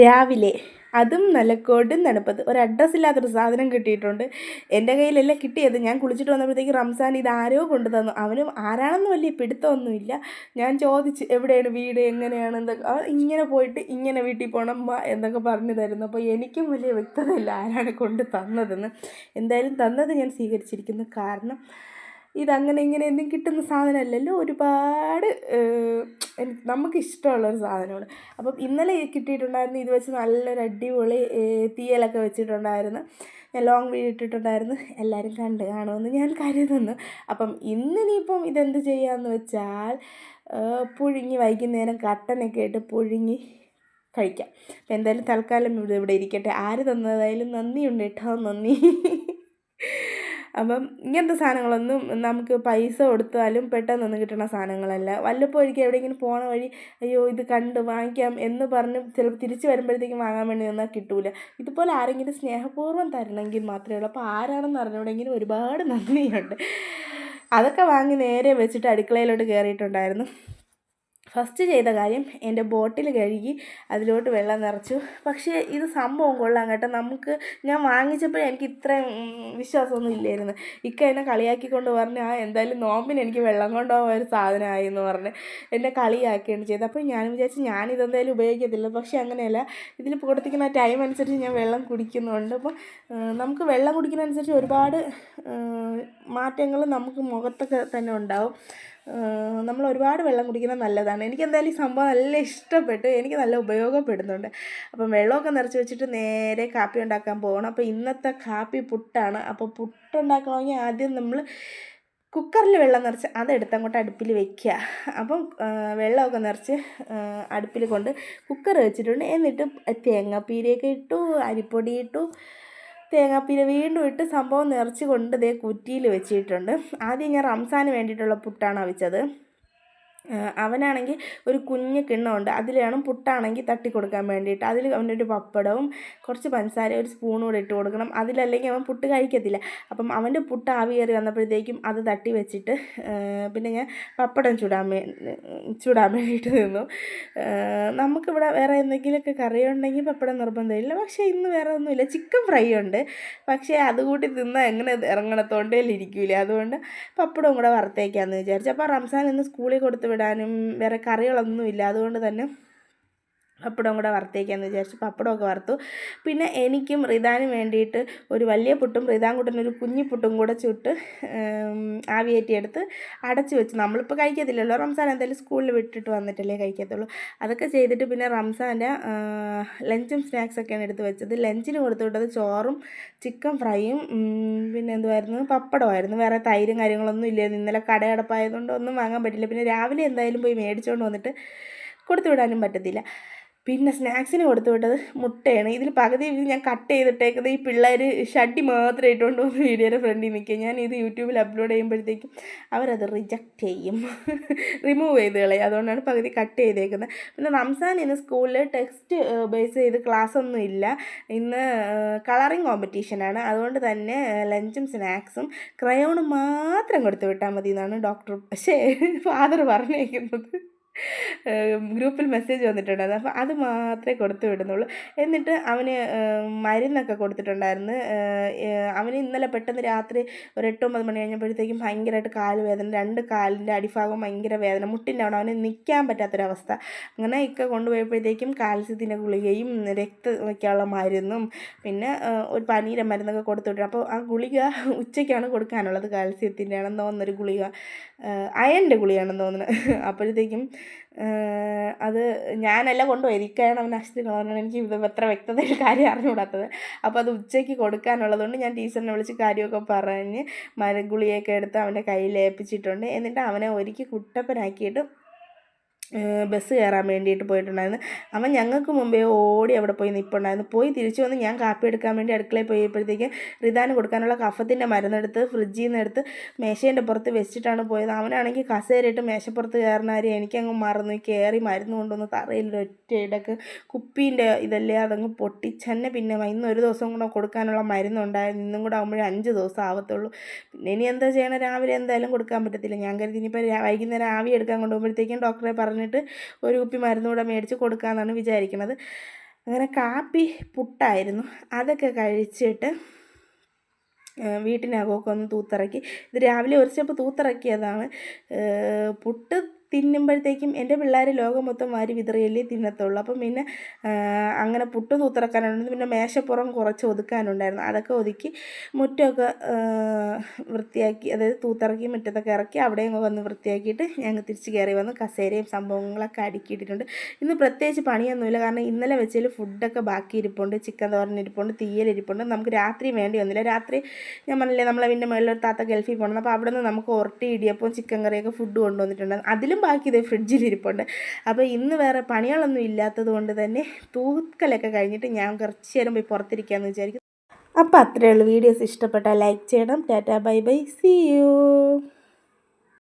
രാവിലെ അതും നല്ല കൊടും തണുപ്പത്ത് ഒരു അഡ്രസ്സ് ഇല്ലാത്തൊരു സാധനം കിട്ടിയിട്ടുണ്ട്. എന്റെ കയ്യിലല്ല കിട്ടിയത്. ഞാൻ കുളിച്ചിട്ട് വന്നപ്പോഴത്തേക്ക് റംസാൻ ഇത് ആരോ കൊണ്ടു തന്നു. അവനും ആരാണെന്ന് വലിയ പിടുത്തമൊന്നുമില്ല. ഞാൻ ചോദിച്ച് എവിടെയാണ് വീട്? എങ്ങനെയാണ്? എന്തൊക്കെ ഇങ്ങനെ പോയിട്ട് ഇങ്ങനെ വീട്ടിൽ പോകണം എന്നൊക്കെ പറഞ്ഞു തരുന്നു. അപ്പോൾ എനിക്കും വലിയ വ്യക്തതയില്ല ആരാണ് കൊണ്ട് തന്നതെന്ന്. എന്തായാലും തന്നത് ഞാൻ സ്വീകരിച്ചിരിക്കുന്നു. കാരണം ഇതങ്ങനെ ഇങ്ങനെ ഒന്നും കിട്ടുന്ന സാധനമല്ലല്ലോ. ഒരുപാട് നമുക്കിഷ്ടമുള്ളൊരു സാധനമാണ്. അപ്പം ഇന്നലെ കിട്ടിയിട്ടുണ്ടായിരുന്നു ഇത് വെച്ച് നല്ലൊരു അടിപൊളി തീയലൊക്കെ വെച്ചിട്ടുണ്ടായിരുന്നു. ഞാൻ ലോങ് വീഡിയോ ഇട്ടിട്ടുണ്ടായിരുന്നു. എല്ലാവരും കണ്ട് കാണുമെന്ന് ഞാൻ കരുതുന്നു. അപ്പം ഇന്നിനിയിപ്പം ഇതെന്ത് ചെയ്യാമെന്ന് വെച്ചാൽ പുഴുങ്ങി വൈകുന്നേരം കട്ടനൊക്കെ ഇട്ട് പുഴുങ്ങി കഴിക്കാം. അപ്പം എന്തായാലും തൽക്കാലം ഇവിടെ ഇവിടെ ഇരിക്കട്ടെ. ആര് തന്നതായാലും നന്ദിയുണ്ട് കേട്ടോ നന്ദി. അപ്പം ഇങ്ങനത്തെ സാധനങ്ങളൊന്നും നമുക്ക് പൈസ കൊടുത്താലും പെട്ടെന്നൊന്നും കിട്ടുന്ന സാധനങ്ങളല്ല. വല്ലപ്പോഴേക്കും എവിടെയെങ്കിലും പോണ വഴി അയ്യോ ഇത് കണ്ട് വാങ്ങിക്കാം എന്ന് പറഞ്ഞ് ചിലപ്പോൾ തിരിച്ച് വരുമ്പോഴത്തേക്കും വാങ്ങാൻ വേണ്ടി നിന്നാൽ കിട്ടൂല. ഇതുപോലെ ആരെങ്കിലും സ്നേഹപൂർവം തരണമെങ്കിൽ മാത്രമേ ഉള്ളൂ. അപ്പോൾ ആരാണെന്ന് അറിഞ്ഞുകൂടെങ്കിലും ഒരുപാട് നന്ദിയുണ്ട്. അതൊക്കെ വാങ്ങി നേരെ വെച്ചിട്ട് അടുക്കളയിലോട്ട് കയറിയിട്ടുണ്ടായിരുന്നു. ഫസ്റ്റ് ചെയ്ത കാര്യം എന്റെ ബോട്ടിൽ കഴുകി അതിലോട്ട് വെള്ളം നിറച്ചു. പക്ഷേ ഇത് സംഭവം കൊള്ളാം കേട്ടോ. നമുക്ക് ഞാൻ വാങ്ങിച്ചപ്പോൾ എനിക്ക് ഇത്രയും വിശ്വാസമൊന്നും ഇല്ലായിരുന്നു. ഇക്ക എന്നെ കളിയാക്കിക്കൊണ്ട് പറഞ്ഞ് ആ എന്തായാലും നോമ്പിന് എനിക്ക് വെള്ളം കൊണ്ടുപോകാൻ ഒരു സാധനമായി എന്ന് പറഞ്ഞ് എന്നെ കളിയാക്കുകയാണ് ചെയ്തത്. അപ്പോൾ ഞാൻ വിചാരിച്ചു ഞാനിതെന്തായാലും ഉപയോഗിക്കത്തില്ല. പക്ഷേ അങ്ങനെയല്ല. ഇതിൽ കൊടുത്തിരിക്കുന്ന ടൈം അനുസരിച്ച് ഞാൻ വെള്ളം കുടിക്കുന്നുണ്ട്. അപ്പോൾ നമുക്ക് വെള്ളം കുടിക്കുന്നതനുസരിച്ച് ഒരുപാട് മാറ്റങ്ങൾ നമുക്ക് മുഖത്തൊക്കെ തന്നെ ഉണ്ടാവും. നമ്മൾ ഒരുപാട് വെള്ളം കുടിക്കുന്നത് നല്ലതാണ്. എനിക്ക് എന്തായാലും ഈ സംഭവം നല്ല ഇഷ്ടപ്പെട്ടു. എനിക്ക് നല്ല ഉപയോഗപ്പെടുന്നുണ്ട്. അപ്പം വെള്ളമൊക്കെ നിറച്ച് വെച്ചിട്ട് നേരെ കാപ്പി ഉണ്ടാക്കാൻ പോകണം. അപ്പോൾ ഇന്നത്തെ കാപ്പി പുട്ടാണ്. അപ്പോൾ പുട്ടുണ്ടാക്കണമെങ്കിൽ ആദ്യം നമ്മൾ കുക്കറിൽ വെള്ളം നിറച്ച് അതെടുത്ത് അങ്ങോട്ട് അടുപ്പിൽ വെക്കുക അപ്പം വെള്ളമൊക്കെ നിറച്ച് അടുപ്പിൽ കൊണ്ട് കുക്കർ വെച്ചിട്ടുണ്ട്. എന്നിട്ട് തേങ്ങാപ്പീരയൊക്കെ ഇട്ടു അരിപ്പൊടി ഇട്ടു തേങ്ങാപ്പീര വീണ്ടും ഇട്ട് സംഭവം നിറച്ച് കൊണ്ട് ദേ കുറ്റിയിൽ വെച്ചിട്ടുണ്ട്. ആദ്യം ഞാൻ റംസാന് വേണ്ടിയിട്ടുള്ള പുട്ടാണ് അവിച്ചത്. അവനാണെങ്കിൽ ഒരു കുഞ്ഞ് കിണ്ണമുണ്ട് അതിൽ വേണം പുട്ടാണെങ്കിൽ തട്ടി കൊടുക്കാൻ വേണ്ടിയിട്ട്. അതിൽ അവന്റെ ഒരു പപ്പടവും കുറച്ച് പഞ്ചസാര ഒരു സ്പൂണും കൂടെ ഇട്ട് കൊടുക്കണം. അതിലല്ലെങ്കിൽ അവൻ പുട്ട് കഴിക്കത്തില്ല. അപ്പം അവന്റെ പുട്ട് ആവി കയറി വന്നപ്പോഴത്തേക്കും അത് തട്ടി വെച്ചിട്ട് പിന്നെ ഞാൻ പപ്പടം ചൂടാൻ വേ ചൂടാൻ വേണ്ടിയിട്ട് നിന്നു. നമുക്കിവിടെ വേറെ എന്തെങ്കിലുമൊക്കെ കറി ഉണ്ടെങ്കിൽ പപ്പടം നിർബന്ധമില്ല. പക്ഷേ ഇന്ന് വേറെ ഒന്നുമില്ല. ചിക്കൻ ഫ്രൈ ഉണ്ട്. പക്ഷേ അതുകൂടി തിന്നാൽ എങ്ങനെ ഇറങ്ങണ തൊണ്ടയിലിരിക്കില്ല അതുകൊണ്ട് പപ്പടവും കൂടെ വറുത്തേക്കാമെന്ന് വിചാരിച്ചു. അപ്പോൾ റംസാൻ ഇന്ന് സ്കൂളിൽ കൊടുത്ത് വിടാനും വേറെ കറികളൊന്നുമില്ല. അതുകൊണ്ട് തന്നെ പപ്പടം കൂടെ വറുത്തേക്കാന്ന് വിചാരിച്ചു. പപ്പടമൊക്കെ വറുത്തു. പിന്നെ എനിക്കും റിതാനും വേണ്ടിയിട്ട് ഒരു വലിയ പുട്ടും റിതാൻകുട്ടൻ ഒരു കുഞ്ഞി പുട്ടും കൂടെ ചുട്ട് ആവിയേറ്റിയെടുത്ത് അടച്ച് വെച്ച്. നമ്മളിപ്പോൾ കഴിക്കത്തില്ലല്ലോ. റംസാൻ എന്തായാലും സ്കൂളിൽ വിട്ടിട്ട് വന്നിട്ടല്ലേ കഴിക്കത്തുള്ളൂ. അതൊക്കെ ചെയ്തിട്ട് പിന്നെ റംസാന്റെ ലഞ്ചും സ്നാക്സൊക്കെയാണ് എടുത്ത് വെച്ചത്. ലഞ്ചിന് കൊടുത്തു വിട്ടത് ചോറും ചിക്കൻ ഫ്രൈയും പിന്നെ എന്തുമായിരുന്നു പപ്പടമായിരുന്നു. വേറെ തൈരും കാര്യങ്ങളൊന്നും ഇല്ലായിരുന്നു. ഇന്നലെ കടയടപ്പായതുകൊണ്ട് ഒന്നും വാങ്ങാൻ പറ്റില്ല. പിന്നെ രാവിലെ എന്തായാലും പോയി മേടിച്ചുകൊണ്ട് വന്നിട്ട് കൊടുത്തു വിടാനും പറ്റത്തില്ല. പിന്നെ സ്നാക്സിന് കൊടുത്തു വിട്ടത് മുട്ടയാണ്. ഇതിൽ പകുതി ഞാൻ കട്ട് ചെയ്തിട്ടേക്കുന്നത് ഈ പിള്ളേർ ഷഡ്ഡി മാത്രം ഇട്ടുകൊണ്ട് വന്ന് വീഡിയോയുടെ ഫ്രണ്ടിൽ നിൽക്കുക. ഞാൻ ഇത് യൂട്യൂബിൽ അപ്ലോഡ് ചെയ്യുമ്പോഴത്തേക്കും അവരത് റിജക്റ്റ് ചെയ്യും. റിമൂവ് ചെയ്ത് കളയും. അതുകൊണ്ടാണ് പകുതി കട്ട് ചെയ്തേക്കുന്നത്. പിന്നെ റംസാൻ ഇന്ന് സ്കൂളിൽ ടെക്സ്റ്റ് ബേസ് ചെയ്ത് ക്ലാസ് ഒന്നും ഇല്ല. ഇന്ന് കളറിങ് കോമ്പറ്റീഷനാണ് അതുകൊണ്ട് തന്നെ ലഞ്ചും സ്നാക്സും ക്രയോണും മാത്രം കൊടുത്തു വിട്ടാൽ മതി എന്നാണ് ഡോക്ടർ പക്ഷേ ഫാദർ പറഞ്ഞേക്കുന്നത്. ഗ്രൂപ്പിൽ മെസ്സേജ് വന്നിട്ടുണ്ടായിരുന്നു. അപ്പോൾ അത് മാത്രമേ കൊടുത്തു വിടുന്നുള്ളൂ. എന്നിട്ട് അവന് മരുന്നൊക്കെ കൊടുത്തിട്ടുണ്ടായിരുന്നു. അവന് ഇന്നലെ പെട്ടെന്ന് രാത്രി ഒരു എട്ടൊമ്പത് മണി കഴിഞ്ഞപ്പോഴത്തേക്കും ഭയങ്കരമായിട്ട് കാൽ വേദന. രണ്ട് കാലിന്റെ അടിഭാഗം ഭയങ്കര വേദന. മുട്ടിന്റെ അവിടെ അവന് നിൽക്കാൻ പറ്റാത്തൊരവസ്ഥ. അങ്ങനെ ഇക്ക കൊണ്ടുപോയപ്പോഴത്തേക്കും കാൽസ്യത്തിന്റെ ഗുളികയും രക്ത വയ്ക്കാനുള്ള മരുന്നും പിന്നെ ഒരു പനീര മരുന്നൊക്കെ കൊടുത്തു അപ്പോൾ ആ ഗുളിക ഉച്ചയ്ക്കാണ് കൊടുക്കാനുള്ളത് കാൽസ്യത്തിന്റെ ആണെന്ന് തോന്നുന്നൊരു ഗുളിക അയന്റെ ഗുളികയാണെന്ന് തോന്നുന്നത് അപ്പോഴത്തേക്കും അത് ഞാനല്ല കൊണ്ടുപോയി എനിക്കാണ് അവൻ അശ്വതി കളഞ്ഞത് എനിക്ക് ഇത് വ്യക്തതയിൽ കാര്യം അറിഞ്ഞുകൂടാത്തത്. അപ്പോൾ അത് ഉച്ചയ്ക്ക് കൊടുക്കാനുള്ളതുകൊണ്ട് ഞാൻ ടീച്ചറിനെ വിളിച്ച് കാര്യമൊക്കെ പറഞ്ഞ് മരഗുളിയൊക്കെ എടുത്ത് അവന്റെ കയ്യിൽ ഏൽപ്പിച്ചിട്ടുണ്ട്. എന്നിട്ട് അവനെ ഒരുക്കി കുട്ടപ്പനാക്കിയിട്ട് ബസ് കയറാൻ വേണ്ടിയിട്ട് പോയിട്ടുണ്ടായിരുന്നു. അവൻ ഞങ്ങൾക്ക് മുമ്പേ ഓടി അവിടെ പോയി നിൽപ്പുണ്ടായിരുന്നു പോയി തിരിച്ചു വന്ന് ഞാൻ കാപ്പി എടുക്കാൻ വേണ്ടി അടുക്കളയിൽ പോയപ്പോഴത്തേക്ക് റിതാന് കൊടുക്കാനുള്ള കഫത്തിന്റെ മരുന്നെടുത്ത് ഫ്രിഡ്ജിൽ നിന്ന് എടുത്ത് മേശേന്റെ പുറത്ത് വെച്ചിട്ടാണ് പോയത്. അവനാണെങ്കിൽ കസേരയിട്ട് മേശപ്പുറത്ത് കയറുന്നാരും എനിക്കങ്ങ് മറന്നു. കയറി മരുന്ന് കൊണ്ടുവന്ന് തറയിൽ ഒറ്റ ഇടയ്ക്ക് കുപ്പീന്റെ ഇതല്ലേ അതങ്ങ് പൊട്ടിച്ചെന്നെ പിന്നെ ഇന്ന് ഒരു ദിവസം കൂടെ കൊടുക്കാനുള്ള മരുന്നുണ്ടായിരുന്നു. ഇന്നും കൂടെ ആകുമ്പോഴേ അഞ്ച് ദിവസം ആവത്തുള്ളൂ. പിന്നെ ഇനി എന്താ ചെയ്യണം? രാവിലെ എന്തായാലും കൊടുക്കാൻ പറ്റത്തില്ല. ഞാൻ കരുതി ഇനിയിപ്പോൾ വൈകുന്നേരം ആവി എടുക്കാൻ കൊണ്ടുപോകുമ്പോഴത്തേക്കും ഡോക്ടറെ പറഞ്ഞു പറഞ്ഞിട്ട് ഒരു കുപ്പി മരുന്ന് കൂടെ മേടിച്ച് കൊടുക്കാമെന്നാണ് വിചാരിക്കുന്നത്. അങ്ങനെ കാപ്പി പുട്ടായിരുന്നു. അതൊക്കെ കഴിച്ചിട്ട് വീട്ടിനകമൊക്കെ ഒന്ന് തൂത്തിറക്കി. ഇത് രാവിലെ ഒരു സ്റ്റെപ്പ് തൂത്തിറക്കിയതാണ് പുട്ട് തിന്നുമ്പോഴത്തേക്കും എന്റെ പിള്ളേർ ലോകം മൊത്തം വാരി വിതറിയല്ലേ തിന്നത്തുള്ളൂ. അപ്പം പിന്നെ അങ്ങനെ പുട്ട് തൂത്തിറക്കാനുണ്ടായിരുന്നു പിന്നെ മേശപ്പുറം കുറച്ച് ഒതുക്കാനുണ്ടായിരുന്നു. അതൊക്കെ ഒതുക്കി മുറ്റമൊക്കെ വൃത്തിയാക്കി അതായത് തൂത്തിറക്കി മുറ്റത്തൊക്കെ ഇറക്കി അവിടെയും വന്ന് വൃത്തിയാക്കിയിട്ട് ഞങ്ങൾ തിരിച്ച് കയറി വന്ന് കസേരയും സംഭവങ്ങളൊക്കെ അടുക്കിയിട്ടിട്ടുണ്ട്. ഇന്ന് പ്രത്യേകിച്ച് പണിയൊന്നുമില്ല. കാരണം ഇന്നലെ വെച്ചതിൽ ഫുഡൊക്കെ ബാക്കി ഇരിപ്പുണ്ട്. ചിക്കൻ തോരൻ ഇരിപ്പുണ്ട്. തീയൽ ഇരിപ്പുണ്ട്. നമുക്ക് രാത്രി വേണ്ടി വന്നില്ല. രാത്രി ഞാൻ പറഞ്ഞില്ലേ നമ്മളെ വീടിന്റെ മുകളിൽ ഒരു താത്ത ഗൾഫിൽ പോകണം. അപ്പോൾ അവിടെ നിന്ന് നമുക്ക് ഉരട്ടി ഇടിയപ്പം ചിക്കൻ കറിയൊക്കെ ഫുഡ് കൊണ്ടുവന്നിട്ടുണ്ട് അതിലും ബാക്കി ഇതേ ഫ്രിഡ്ജിൽ ഇരിപ്പുണ്ട് അപ്പോൾ ഇന്ന് വേറെ പണികളൊന്നും ഇല്ലാത്തത് കൊണ്ട് തന്നെ തൂക്കലൊക്കെ കഴിഞ്ഞിട്ട് ഞാൻ കുറച്ച് നേരം പോയി പുറത്തിരിക്കാമെന്ന് വിചാരിക്കും അപ്പോൾ അത്രയേ ഉള്ളൂ. വീഡിയോസ് ഇഷ്ടപ്പെട്ടാൽ ലൈക്ക് ചെയ്യണം. Tata bye bye. See you